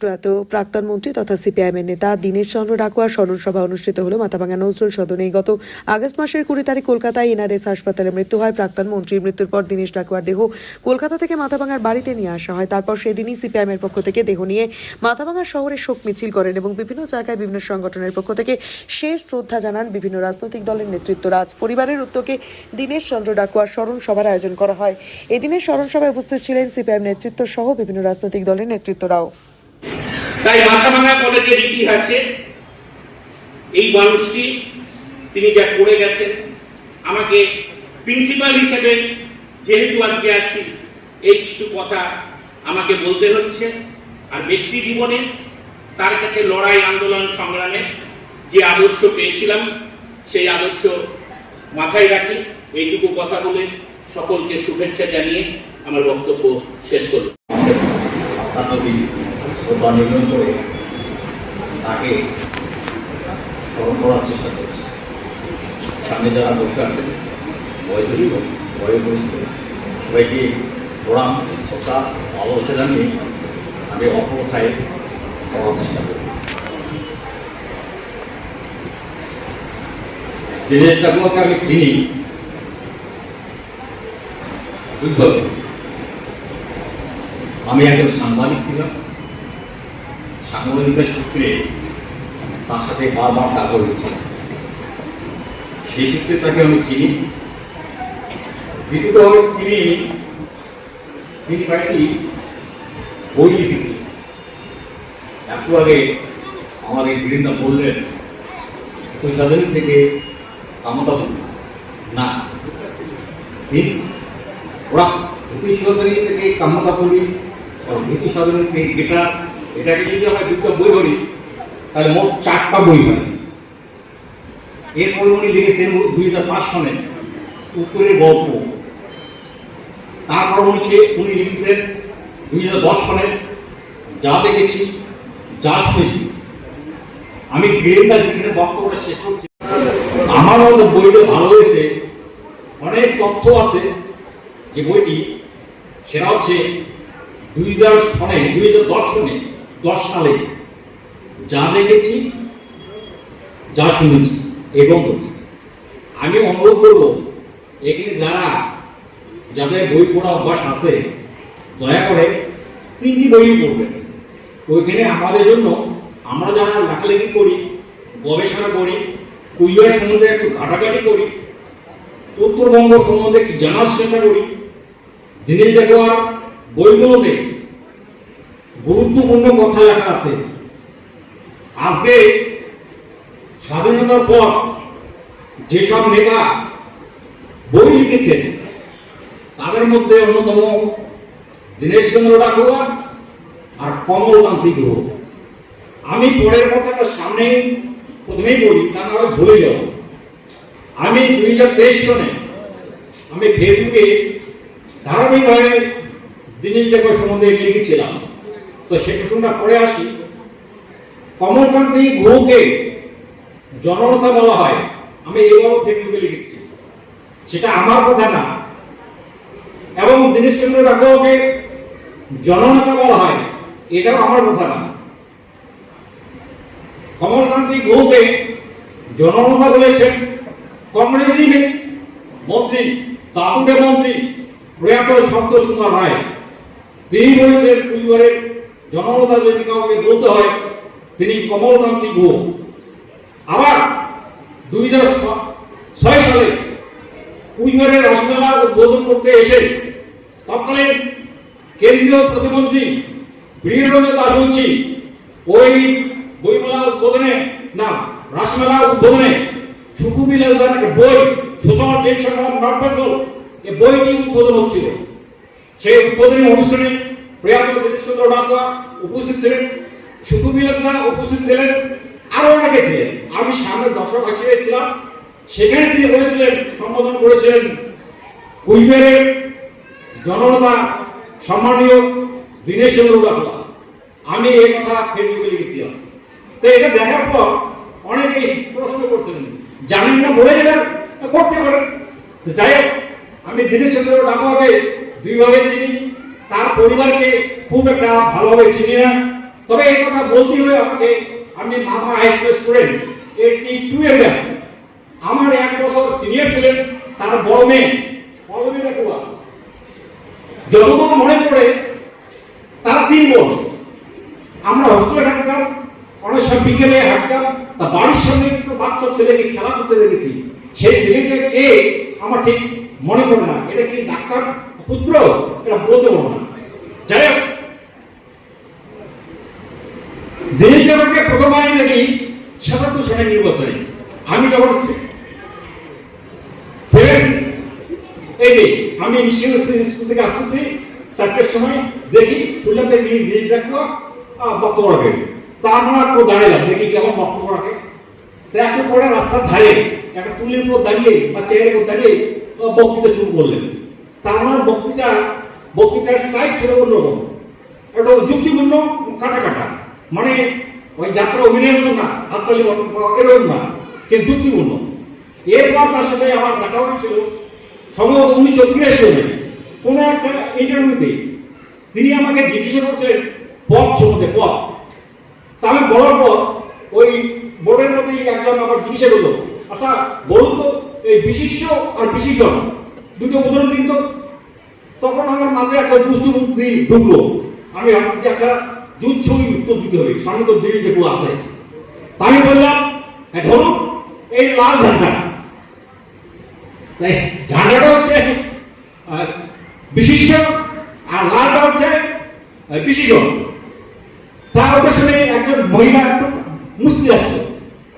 প্রয়াত প্রাক্তন মন্ত্রী তথা সিপিআইএমের নেতা দীনেশ চন্দ্র ডাকুয়ার স্মরণ সভা অনুষ্ঠিত হল মাথাভাঙ্গা নজরুল সদনে। গত আগস্ট মাসের কুড়ি তারিখ কলকাতায় এনআরএস হাসপাতালে মৃত্যু হয় প্রাক্তন মন্ত্রীর মৃত্যুর পর দীনেশ ডাকুয়ার দেহ কলকাতা থেকে মাথাভাঙ্গার বাড়িতে নিয়ে আসা হয়। তারপর সেদিনই সিপিআইএমের পক্ষ থেকে দেহ নিয়ে মাথাভাঙ্গা শহরে শোক মিছিল করেন এবং বিভিন্ন জায়গায় বিভিন্ন সংগঠনের পক্ষ থেকে শেষ শ্রদ্ধা জানান বিভিন্ন রাজনৈতিক দলের নেতৃত্ব রাজ পরিবারের উদ্যোগে দীনেশ চন্দ্র ডাকুয়ার স্মরণ সভার আয়োজন করা হয়। এদিনের স্মরণ সভায় উপস্থিত ছিলেন সিপিআইএম নেতৃত্ব সহ বিভিন্ন রাজনৈতিক দলের নেতৃত্বরাও। তাই মাথাভাঙা কলেজের ইতিহাসে এই মানুষটি, তিনি যা করে গেছেন, আমাকে প্রিন্সিপাল হিসেবে যেহেতু আজকে আছি, এই কিছু কথা আমাকে বলতে হচ্ছে। আর ব্যক্তি জীবনে তার কাছে লড়াই, আন্দোলন, সংগ্রামে যে আদর্শ পেয়েছিলাম, সেই আদর্শ মাথায় রাখি। এইটুকু কথা বলে সকলকে শুভেচ্ছা জানিয়ে আমার বক্তব্য শেষ করব শ্রদ্ধা নিবেদন করে তাকে স্মরণ করার চেষ্টা করছে। সামনে যারা বসে আছেন, বয়োজ্যেষ্ঠ বয়োপরিচিত সবাইকে প্রণাম, শ্রদ্ধা, ভালোবাসা জানিয়ে আমি অপথায় করার চেষ্টা করি দিনের ঠাকুমাকে আমি চিনি আমি একজন সাংবাদিক ছিলাম। সাংবাদিকতার সূত্রে তার সাথে বারবার দেখা হয়েছে। সেই সূত্রে তাকে আমি চিনি। দ্বিতীয়ত আমি চিনি তিনি কয়েকটি বই লিখেছি একটু আগে আমাদের বীরেন্দ্র বললেন তুষাদের থেকে কামতা না। ওরা ধুতি সদনী থেকে কামতাপুরি ধুতি সদনী থেকে যেটা এটাকে যদি আমরা দুটো বই ধরি, তাহলে মোট চারটা বই হয়। এরপরে উনি লিখেছেন দুই হাজার পাঁচ সনে উত্তরের গল্প। তারপর উনি উনি লিখেছেন দুই হাজার দশ সনে যা দেখেছি, যা শুনেছি। আমি গ্রেন্দার যেখানে বক্তব্যটা শেষ করছি, আমার মতো বইটা ভালো হয়েছে। অনেক তথ্য আছে যে বইটি, সেটা হচ্ছে দুই হাজার সনে, দুই হাজার দশ সনে দশ সালে যা দেখেছি, যা শুনেছি এবং আমি অনুরোধ করব, এখানে যারা, যাদের বই পড়া অভ্যাস আছে, দয়া করে তিনটি বই পড়বেন। ওইখানে আমাদের জন্য, আমরা যারা লেখালেখি করি, গবেষণা করি কুইয়ার সম্বন্ধে একটু ঘাটাঘাটি করি, উত্তরবঙ্গ সম্বন্ধে একটু জানার চেষ্টা করি দিনের দেখোয়ার বইগুলোতে গুরুত্বপূর্ণ কথা লেখা আছে। আজকে স্বাধীনতার পর যেসব নেতা বই লিখেছেন, তাদের মধ্যে অন্যতম দীনেশ চন্দ্র ডাকুয়া আর কমলকান্তি গুহ। আমি পরের কথাটা সামনে প্রথমেই বলি তা না হয় ভুলে যাব। আমি দুই হাজার তেইশ সনে আমি ফেসবুকে ধারাবাহিকভাবে দিনের দেখো সম্বন্ধে লিখেছিলাম। তো সে প্রশ্নটা পরে আসি। কমলকান্তি গুহকে জননেতা বলা হয়। আমি এইভাবে ফেসবুকে লিখেছি। সেটা আমার কথা না। এবং দীনেশ চন্দ্র ডাকুয়াকে জননেতা বলা হয়, এটাও আমার কথা না। কমলকান্তি গুহকে জননেতা বলেছেন কংগ্রেসই মন্ত্রী তাপুটে মন্ত্রী, প্রয়াত শব্দ সুন্দর রায়। তিনি বলেছেন পরিবারের জননেতা যদি কাউকে বলতে হয়, তিনি কমলকান্তি গুহ। আবার দুই হাজার ছয় সালে কুচবিহারের রসমেলা উদ্বোধন করতে এসে তৎকালীন কেন্দ্রীয় প্রতিমন্ত্রী বীরেন্দ্র দাসবংশী ওই বইমেলা উদ্বোধনে না, রাসমেলা উদ্বোধনে সুকুবিলাল দার একটা বই শোষণ টেনশন কন্ট্রোল এই বইটি উদ্বোধন হচ্ছিল। সেই উদ্বোধনী অনুষ্ঠানে প্রয়াত চন্দ্র ডাকুয়া উপস্থিত ছিলেন সুকুবিলাল দা উপস্থিত ছিলেন, আরও অনেকে ছিলেন। আমি সামনে দর্শক হিসেবে ছিলাম সেখানে তিনি বলেছিলেন, সম্বোধন করেছিলেন কুইবেরের জননেতা সম্মানীয় দীনেশ চন্দ্র ডাকুয়া আমি এই কথা ফেসবুকে লিখেছিলাম। তো এটা দেখার পর অনেকেই প্রশ্ন করছেন জানেন না, বলে এটা করতে পারেন। যাই হোক, আমি দীনেশ চন্দ্র ডাকুয়াকে দুইভাবে চিনি। তার পরিবারকে খুব একটা ভালোভাবে চিনি না। তবে এই কথা বলতে হলে আমাকে। আমি মাথা high school student eighty two এর ব্যাচ আমার এক বছর সিনিয়র ছিলেন, তার বড় মেয়ে। বড় মেয়েটা কুয়া? যতক্ষণ মনে পড়ে, তারা তিন বোন। আমরা হোস্টেলে থাকতাম, অনেক সময় বিকেলে হাঁটতাম, তা বাড়ির সামনে একটা বাচ্চা ছেলেকে খেলা করতে দেখেছি। সেই ছেলেটা কে? আমার ঠিক মনে পড়ে না। এটা কি ডাক্তার? পুত্র, এটা বলতে পারব না যাই হোক। দিলীপ দেবকে প্রথম আইন দেখি সাতাত্তর সালের নির্বাচনে আমি যখন আমি মিশন স্কুল থেকে আসতেছি। চারটের সময় দেখি যে দিলীপ দিলীপ দেখল বক্তব্য রাখে। তা আমরা একটু দাঁড়ালাম দেখি কেমন বক্তব্য রাখে। তা পরে রাস্তার ধারে একটা তুলির উপর দাঁড়িয়ে বা চেয়ারের উপর দাঁড়িয়ে বক্তৃতা শুরু করলেন। তা আমার বক্তৃতা, বক্তৃতার স্টাইল ছিল অন্যরকম একটা যুক্তিপূর্ণ কাটা কাটা মানে ওই যাত্রা অভিনয় মতো না, হাততালি এরকম না, কিন্তু যুক্তিপূর্ণ। এরপর তার সাথে আমার দেখা হয়েছিল সম্ভবত উনিশশো তিরাশি সালে, কোনো একটা ইন্টারভিউতে তিনি আমাকে জিজ্ঞাসা করছিলেন, পথ সম্বন্ধে, পথ। তা আমি বলার পর ওই বোর্ডের মধ্যে একজন আবার জিজ্ঞাসা করল আচ্ছা বলুন তো, এই বিশিষ্ট আর বিশেষণ দুটো উদাহরণ দিন তো। মাথায় একটা ঢুকলো। আমি ভাবছি একটা যুদ্ধই উত্তর দিতে হবে। সামনে তো দিল্লি যেটু আছে। আমি বললাম "হ্যাঁ, ধরুন এই লাল ঝান্ডা ঝান্ডাটা হচ্ছে বিশিষ্ট আর লালটা হচ্ছে আহ, বিশেষণ তা সাথে একজন মহিলা মুস্তি আসতো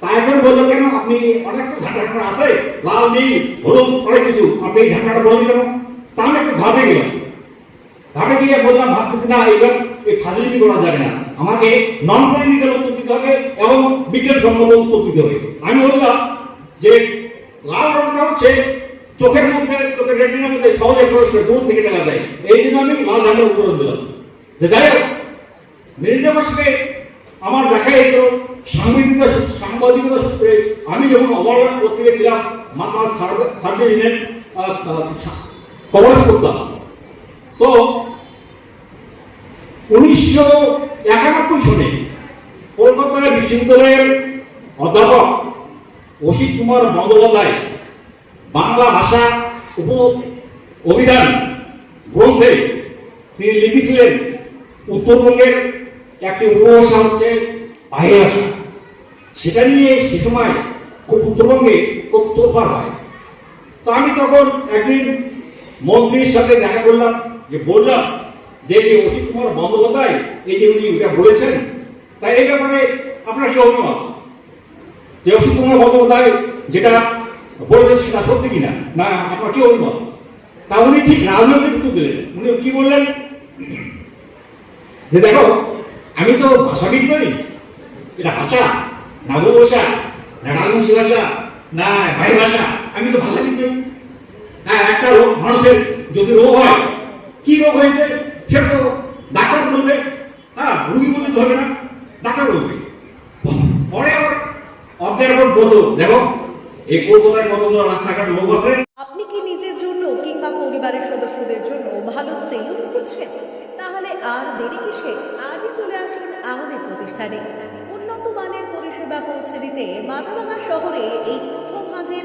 তা একজন বলল কেন আপনি অনেক তো ঝান্ডা আছে? লাল নীল হলুদ অনেক কিছু। আপনি এই ঝান্ডাটা বলেন কেন? তা আমি একটু ঘাবে গেলাম। ঘাবে গিয়ে বললাম, ভাবতেছি, না এবার এই ফাজিলিটি করা যাবে না। আমাকে নন পলিটিক্যাল উত্তর দিতে হবে এবং বিজ্ঞান সম্মত উত্তর দিতে হবে। আমি বললাম যে, লাল রংটা হচ্ছে চোখের মধ্যে, চোখের রেটিনার মধ্যে সহজে প্রবেশ করে দূর থেকে দেখা যায়। এই জন্য আমি লাল ঝান্ডার উদাহরণ দিলাম। যে যাই হোক সাথে আমার দেখা গেছিল সাংবাদিকতা সাংবাদিকতা সূত্রে। আমি যখন অবহেলা পত্রিকা ছিলাম মাত্র সার্ভে ইউনিট কভারেজ করতাম। তো উনিশশো একানব্বই সনে কলকাতা বিশ্ববিদ্যালয়ের অধ্যাপক অসিত কুমার বন্দ্যোপাধ্যায় বাংলা ভাষা উপ অভিধান গ্রন্থে তিনি লিখেছিলেন, উত্তরবঙ্গের একটি উপভাষা হচ্ছে বাহ্য ভাষা। সেটা নিয়ে সে সময় খুব উত্তরবঙ্গে খুব তোফার হয়। তো আমি তখন একদিন মন্ত্রীর সাথে দেখা করলাম। যে বললাম যে অসিত কুমার বন্দ্যোপাধ্যায়, এই যে উনি এটা বলেছেন, তাই এই ব্যাপারে আপনার কি যে অসিত কুমার বন্দ্যোপাধ্যায় যেটা বলেছেন সেটা সত্যি কিনা? না, আপনার কি অভিমত তা উনি ঠিক রাজনৈতিক উত্তর দিলেন। উনি কি বললেন? যে দেখো, আমি তো ভাষাবিদ নই। এটা ভাষা, না উপভাষা, না রাজবংশী ভাষা, না ভাই ভাষা, আমি তো ভাষাবিদ নই। হ্যাঁ একটা মানুষের যদি রোগ হয় কি রোগ হয়েছে? সেটা তো ডাক্তার বলবে। হ্যাঁ রুগী বলতে ধরবে না, ডাক্তার বলবে। পরে আবার আবার বলল, দেখো, এই কলকাতায় কতগুলো রাস্তাঘাট লোক আছে। আপনি কি নিজের জন্য কিংবা পরিবারের সদস্যদের জন্য ভালো সেলুন খুঁজছেন? তাহলে আর দেরি কিসে? আজই চলে আসুন আমাদের প্রতিষ্ঠানে। উন্নত মানের পরিষেবা পৌঁছে দিতে মাথাভাঙা শহরে এই প্রথম মাঝের